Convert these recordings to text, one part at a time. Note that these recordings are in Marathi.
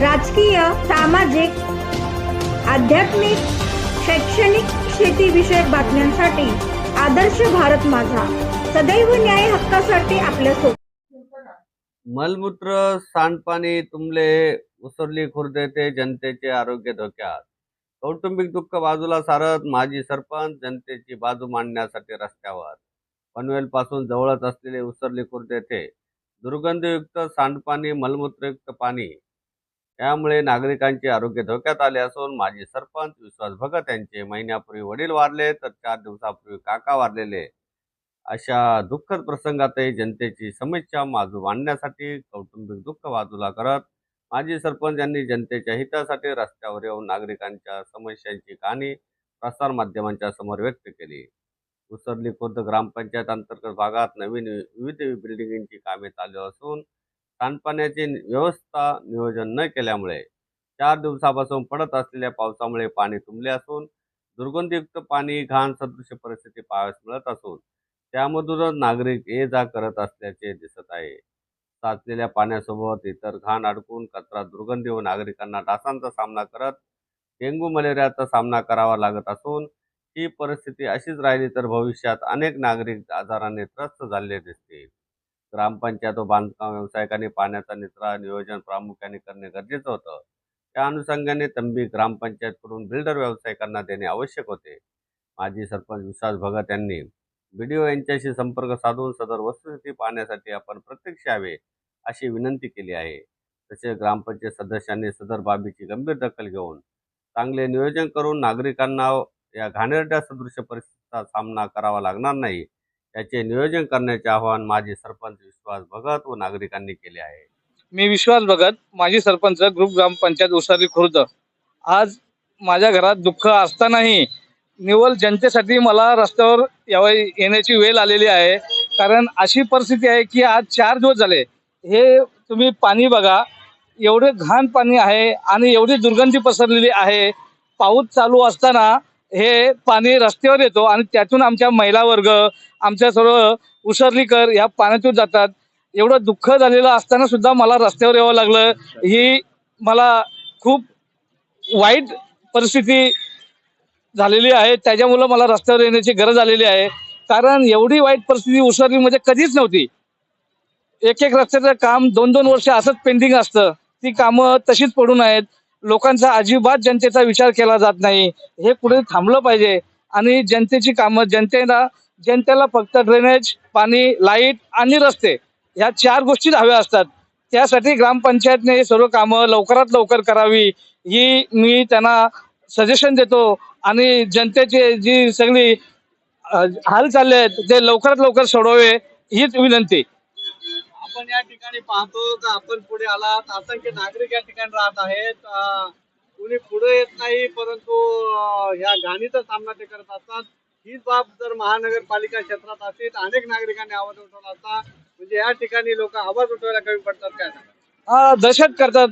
राजकीय सामाजिक आध्यात्मिक शैक्षणिक शेतीविषयक बातम्यांसाठी आदर्श भारत माझा. सदैव न्याय हक्कासाठी आपल्यासोबत मलमूत्र सांडपाणी तुमले उसरली खुर्द येथे जनतेचे आरोग्य धोक्यात. कौटुंबिक दुःख बाजूला सारत माजी सरपंच जनतेची बाजू मांडण्यासाठी रस्त्यावर. पनवेल पासून जवळच असलेले उसरली खुर्द येथे दुर्गंधयुक्त सांडपाणी मलमूत्रयुक्त पाणी यामुळे नागरिकांचे आरोग्य धोक्यात आले असून माजी सरपंच विश्वास भगत यांचे महिन्यापूर्वी वडील वारले तर चार दिवसापूर्वी काका वारलेले. अशा दुःखद प्रसंगातही जनतेची समस्या माजू मांडण्यासाठी कौटुंबिक दुःख बाजूला करत माजी सरपंच यांनी जनतेच्या हितासाठी रस्त्यावर येऊन नागरिकांच्या समस्यांची कहाणी प्रसारमाध्यमांच्या समोर व्यक्त केली. उसरली खुर्द ग्रामपंचायत अंतर्गत भागात नवीन विविध बिल्डिंगची कामे चालू असून सांडपाण्याची व्यवस्था नियोजन न केल्यामुळे चार दिवसापासून पडत असलेल्या पावसामुळे पाणी तुंबले असून दुर्गंधीयुक्त पाणी घाण सदृश परिस्थिती पाहावयास मिळत असून त्यामधूनच नागरिक ये जा करत असल्याचे दिसत आहे. साचलेल्या पाण्यासोबत इतर घाण अडकून कचरा दुर्गंधी व नागरिकांना डासांचा सामना करत डेंग्यू मलेरियाचा सामना करावा लागत असून ही परिस्थिती अशीच राहिली तर भविष्यात अनेक नागरिक आजाराने त्रस्त झालेले दिसतील. ग्रामपंचायत व बांधकाम व्यावसायिकांनी पाण्याचा निचरा नियोजन प्रामुख्याने करणे गरजेचं होतं. त्या अनुषंगाने तंबी ग्रामपंचायतकडून बिल्डर व्यावसायिकांना देणे आवश्यक होते. माजी सरपंच विश्वास भगत यांनी बी डी ओ यांच्याशी संपर्क साधून सदर वस्तुस्थिती पाहण्यासाठी आपण प्रत्यक्ष यावे अशी विनंती केली आहे. तसेच ग्रामपंचायत सदस्यांनी सदर बाबीची गंभीर दखल घेऊन चांगले नियोजन करून नागरिकांना या घाणेरड्या सदृश परिस्थितीचा सामना करावा लागणार नाही याचे नियोजन करण्याचे आवाहन माजी सरपंच विश्वास भगत व नागरिकांनी केले आहे. मी विश्वास भगत माजी सरपंच ग्रुप ग्रामपंचायत उसारी खुर्द. आज माझ्या घरात दुःख असतानाही निवल जनतेसाठी मला रस्त्यावर यावं येण्याची वेळ आलेली आहे. कारण अशी परिस्थिती आहे की आज चार दिवस झाले. हे तुम्ही पाणी बघा. एवढे घाण पाणी आहे आणि एवढी दुर्गंधी पसरलेली आहे. पाऊस चालू असताना हे पाणी रस्त्यावर येतो आणि त्यातून आमच्या महिला वर्ग आमच्या सर्व उसरलीकर या पाण्यातून जातात. एवढं दुःख झालेलं असताना सुद्धा मला रस्त्यावर यावं लागलं. ही मला खूप वाईट परिस्थिती झालेली आहे. त्याच्यामुळं मला रस्त्यावर येण्याची गरज आलेली आहे. कारण एवढी वाईट परिस्थिती उसरलीमध्ये कधीच नव्हती. एक एक रस्त्याचं काम दोन दोन वर्ष असंच पेंडिंग असतं. ती कामं तशीच पडून आहेत. लोकांचा अजिबात जनतेचा विचार केला जात नाही. हे कुठे थांबलं पाहिजे. आणि जनतेची कामं जनतेला जनतेला फक्त ड्रेनेज पाणी लाइट आणि रस्ते ह्या चार गोष्टीच हव्या असतात. त्यासाठी ग्रामपंचायतने हे सर्व कामं लवकरात लवकर करावी ही मी त्यांना सजेशन देतो. आणि जनतेची जी सगळी हाल चालले आहेत ते लवकरात लवकर सोडवावे हीच विनंती. आपण या ठिकाणी पाहतो का आपण पुढे आलात. असंख्य नागरिक या ठिकाणी राहत आहेत. कुणी पुढे येत नाही परंतु ह्या घाणीचा सामना ते करत असतात. हीच बाब जर महानगरपालिका क्षेत्रात असते तर अनेक नागरिकांनी आवाज उठवला असता. म्हणजे या ठिकाणी लोक आवाज उठवायला कमी पडतात काय हा, दहशत करतात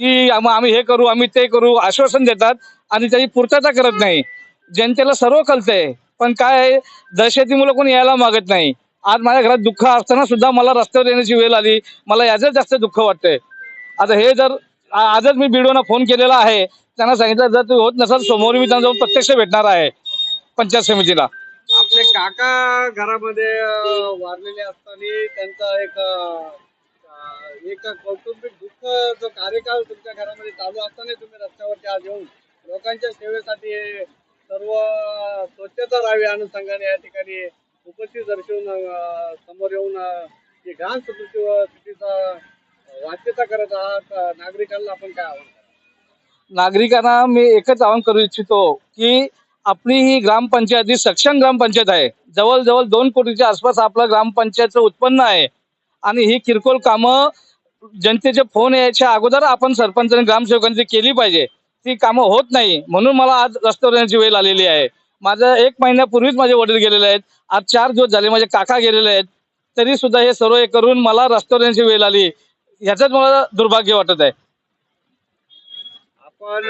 की आम्ही हे करू आम्ही ते करू आश्वासन देतात आणि त्याची पूर्तता करत नाही. जनतेला सर्व कळतंय. पण काय दहशतीमुळे कोणी यायला मागत नाही. आज माझ्या घरात दुःख असताना सुद्धा मला रस्त्यावर येण्याची वेळ आली. मला याचं जास्त दुःख वाटतंय. आता हे जर आजच मी बीडोना फोन केलेला आहे. त्यांना सांगितलं जर तू होत नसाल समोर मी त्यांना जाऊन प्रत्यक्ष भेटणार आहे. पंचायत समितीला. आपले काका घरामध्ये वारलेले असताना त्यांचा एक एक कौटुंबिक दुःख जो कार्यकाळ तुमच्या घरामध्ये चालू असताना तुम्ही रस्त्यावरती आज येऊन लोकांच्या सेवेसाठी सर्व स्वच्छता राहावी अनुषंगाने या ठिकाणी उपस्थित दर्शवून समोर येऊन जे घाण स्थितीचा वाच्यता करत आहात नागरिकांना आपण काय आव्हान नागरिकांना मी एकच आवाहन करू इच्छितो की आपली ही ग्रामपंचायत ही सक्षम ग्रामपंचायत आहे जवळजवळ दोन कोटीच्या आसपास आपलं ग्रामपंचायतचं उत्पन्न आहे. आणि ही किरकोळ कामं जनतेचे फोन यायच्या अगोदर आपण सरपंच आणि ग्रामसेवकांची केली पाहिजे. ती कामं होत नाही. म्हणून मला आज रस्त्यावर येण्याची वेळ आलेली आहे. माझं एक महिन्यापूर्वीच माझे वडील गेलेले आहेत. आज चार दिवस झाले माझे काका गेलेले आहेत. तरी सुद्धा हे सर्व हे करून मला रस्त्यावर येण्याची वेळ आली. ह्याचंच मला दुर्भाग्य वाटत आहे. आपण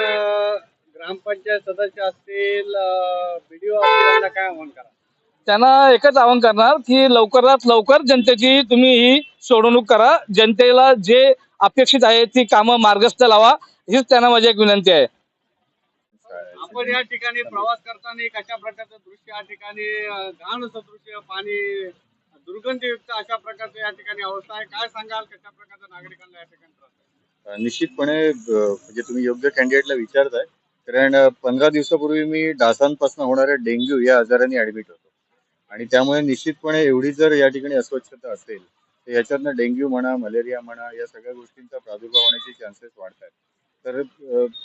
ग्रामपंचायत सदस्य असतील काय आव्हान करा त्यांना एकच आवाहन करणार की लवकरात लवकर जनतेची तुम्ही ही सोडवणूक करा. जनतेला जे अपेक्षित आहे ती कामं मार्गस्थ लावा हीच त्यांना माझी एक विनंती आहे. आपण या ठिकाणी प्रवास करताना कशा प्रकारचं दृश्य या ठिकाणी अं, घाण सदृश्य पाणी दुर्गंधयुक्त अशा प्रकारचं या ठिकाणी अवस्था आहे. काय सांगाल? कशा प्रकारचा नागरिकांना या ठिकाणी त्रास आहे? निश्चितपणे म्हणजे तुम्ही योग्य कॅन्डिडेटला विचारताय. कारण पंधरा दिवसापूर्वी मी डासांपासून होणाऱ्या डेंग्यू या आजाराने ऍडमिट होतो. आणि त्यामुळे निश्चितपणे एवढी जर या ठिकाणी अस्वच्छता असेल तर याच्यातनं डेंग्यू म्हणा मलेरिया म्हणा या सगळ्या गोष्टींचा प्रादुर्भाव होण्याचे चान्सेस वाढतात तर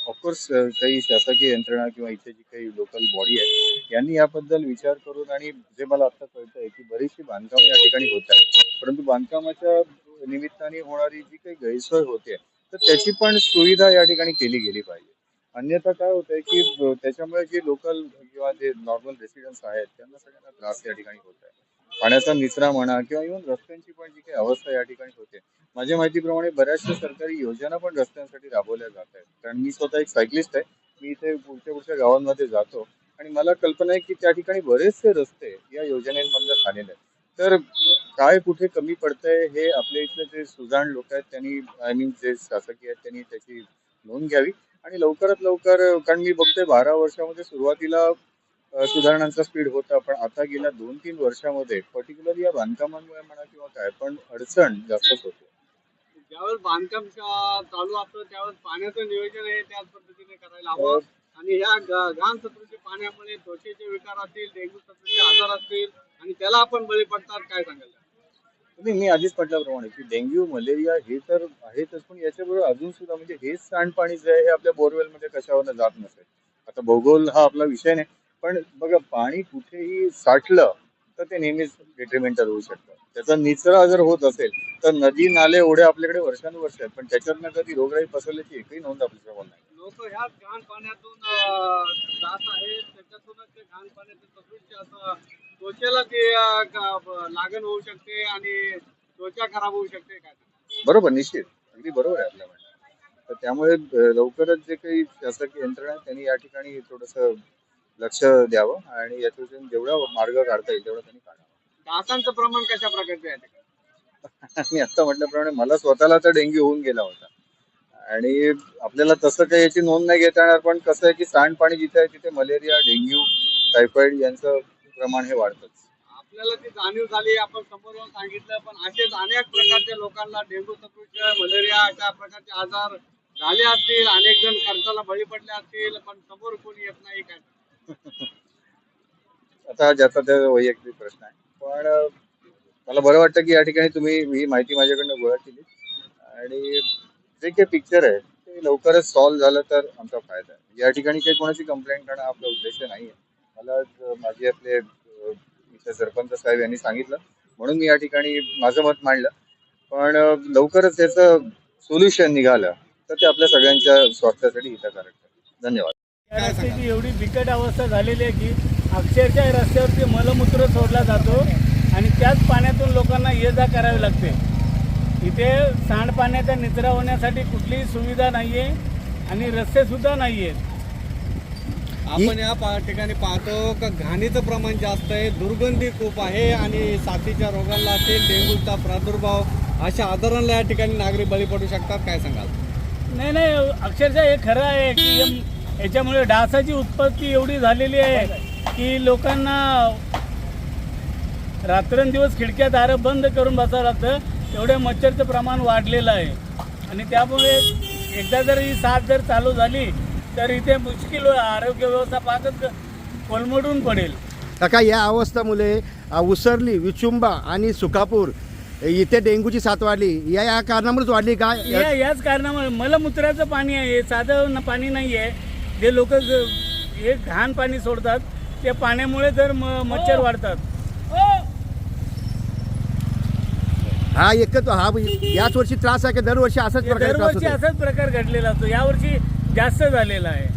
ऑफकोर्स काही शासकीय यंत्रणा किंवा इथे जी काही लोकल बॉडी आहे यांनी याबद्दल विचार करून आणि जे मला आता कळतंय की बरीचशी बांधकाम या ठिकाणी होत आहेत. परंतु बांधकामाच्या निमित्ताने होणारी जी काही गैरसोय होते तर त्याची पण सुविधा या ठिकाणी केली गेली पाहिजे. अन्यथा काय होतंय की त्याच्यामुळे जे लोकल किंवा जे नॉर्मल रेसिडेंट्स आहेत त्यांना सगळ्यांना त्रास या ठिकाणी होत आहे. पाण्याचा निचरा म्हणा किंवा इव्हन रस्त्यांची पण जी काही अवस्था या ठिकाणी होते. माझ्या माहितीप्रमाणे बऱ्याचशा सरकारी योजना पण रस्त्यांसाठी राबवल्या जात आहेत. कारण मी स्वतः एक सायकलिस्ट आहे. मी इथे पुढच्या पुढच्या गावांमध्ये जातो. आणि मला कल्पना आहे की त्या ठिकाणी बरेचसे रस्ते या योजनेमधनं झालेले आहेत. तर काय कुठे कमी पडतंय हे आपल्या इथले जे सुजाण लोक आहेत त्यांनी आय मीन जे शासकीय आहेत त्यांनी त्याची नोंद घ्यावी. आणि लवकरात लवकर कारण मी बघतोय बारा वर्षामध्ये सुरुवातीला सुधारणांचा स्पीड होता पण आता गेल्या दोन तीन वर्षामध्ये पर्टिक्युलरली या बांधकामांमुळे म्हणा किंवा काय पण अडचण जास्तच होते. ज्यावेळेस बांधकाम चालू असतं त्यावेळेस पाण्याचं नियोजन आहे त्याच पद्धतीने करायला हवं. आणि या ग- घाण सदृश्य पाण्यामुळे त्वचेचे विकार असतील डेंग्यू सदृश्य आजार असतील आणि त्याला आपण बळी पडतात काय सांगाल? तुम्ही मी आधीच म्हटल्याप्रमाणे की डेंग्यू मलेरिया हे तर आहेतच पण याच्याबरोबर अजून सुद्धा म्हणजे हेच सांडपाणी जे आहे हे आपल्या बोरवेलमध्ये कशावरनं जात नसेल. आता भूगोल हा आपला विषय नाही. पण बघा पाणी कुठेही साठलं तर ते नेहमीच डिट्रिमेंटल होऊ शकतं. त्याचा निचरा जर होत असेल तर नदी नाले ओढे आपल्याकडे वर्षानुवर्ष आहेत पण त्याच्यातनं कधी रोगराई पसरल्याची एकही नोंद आपल्याजवळ नाही. लोक ह्या घाण पाण्यातून जात आहेत त्याच्यातूनच ते घाण पाण्याचं सदृश्य असं त्वचेला ते अं, ग- ब- लागण होऊ शकते आणि त्वचा खराब होऊ शकते काय बरोबर निश्चित. अगदी बरोबर आहे आपल्या म्हणणं. तर त्यामुळे अ, लवकरच जे काही शासकीय यंत्रणा त्यांनी या ठिकाणी थोडस लक्ष द्यावं आणि याच्यातून जेवढा मार्ग काढता येईल तेवढा त्यांनी काढावा. डासांचं प्रमाण कशा प्रकारचं आहे मी आता म्हटल्याप्रमाणे मला स्वतःला तर डेंग्यू होऊन गेला होता. आणि आपल्याला तसं काही याची नोंद नाही घेता येणार पण कसं आहे की सांडपाणी जिथे आहे तिथे मलेरिया डेंग्यू टायफॉइड यांचं प्रमाण हे वाढतंच. आपल्याला ती जाणीव झाली आपण समोरून सांगितलं पण असेच अनेक प्रकारच्या लोकांना डेंग्यू सदृश्य मलेरिया अशा प्रकारचे आजार झाले असतील अनेक जण खर्चाला बळी पडले असतील पण समोर कोणी येत नाही काय? आता ज्याचा त्या वैयक्तिक प्रश्न आहे. पण मला बरं वाटतं की या ठिकाणी तुम्ही ही माहिती माझ्याकडनं गोळा केली. आणि जे काही पिक्चर आहे ते लवकरच सॉल्व्ह झालं तर आमचा फायदा आहे. या ठिकाणी काही कोणाची कंप्लेंट करणं आपला उद्देश नाही आहे मला माझे आपले अं, सरपंच साहेब यांनी सांगितलं. म्हणून मी या ठिकाणी माझं मत मांडलं. पण लवकरच त्याचं सोल्युशन निघालं तर ते आपल्या सगळ्यांच्या स्वास्थ्यासाठी हितकारक ठरेल. धन्यवाद. एवढी बिकट अवस्था झालेली आहे की अक्षरशः रस्त्यावरती मलमूत्र सोडला जातो आणि त्याच पाण्यातून लोकांना ये जा करावी लागते. इथे सांडपाण्याचा निचरा होण्यासाठी कुठलीही सुविधा नाही आहे आणि रस्तेसुद्धा नाही आहेत आपण या पा- ठिकाणी पाहतो का घाणीचं प्रमाण जास्त आहे दुर्गंधी खूप आहे आणि साथीच्या रोगांना असेल डेंग्यूचा प्रादुर्भाव अशा आजारांना या ठिकाणी नागरिक बळी पडू शकतात काय सांगाल? नाही नाही अक्षरशः हे खरं आहे की यम- याच्यामुळे डासाची उत्पत्ती एवढी झालेली आहे की लोकांना रात्रंदिवस खिडक्या दारं बंद करून बसावं लागतं. एवढं मच्छरचं प्रमाण वाढलेलं आहे. आणि त्यामुळे एकदा जर ही साथ जर चालू झाली तर इथे मुश्किल आरोग्य व्यवस्था पाकच कोलमडून पडेल. काका या अवस्थेमुळे उसरली विचुंबा आणि सुकापूर इथे डेंग्यूची साथ वाढली. या या कारणामुळेच वाढली का? या याच कारणामुळे मलमूत्राचं पाणी आहे साधं पाणी नाही आहे जे लोक हे घाण पाणी सोडतात त्या पाण्यामुळे जर मच्छर वाढतात. हा. एकच हा याच वर्षी त्रास आहे की? दरवर्षी असाच हे प्रकारे दरवर्षी असाच प्रकार घडलेला असतो. यावर्षी जास्त झालेला आहे.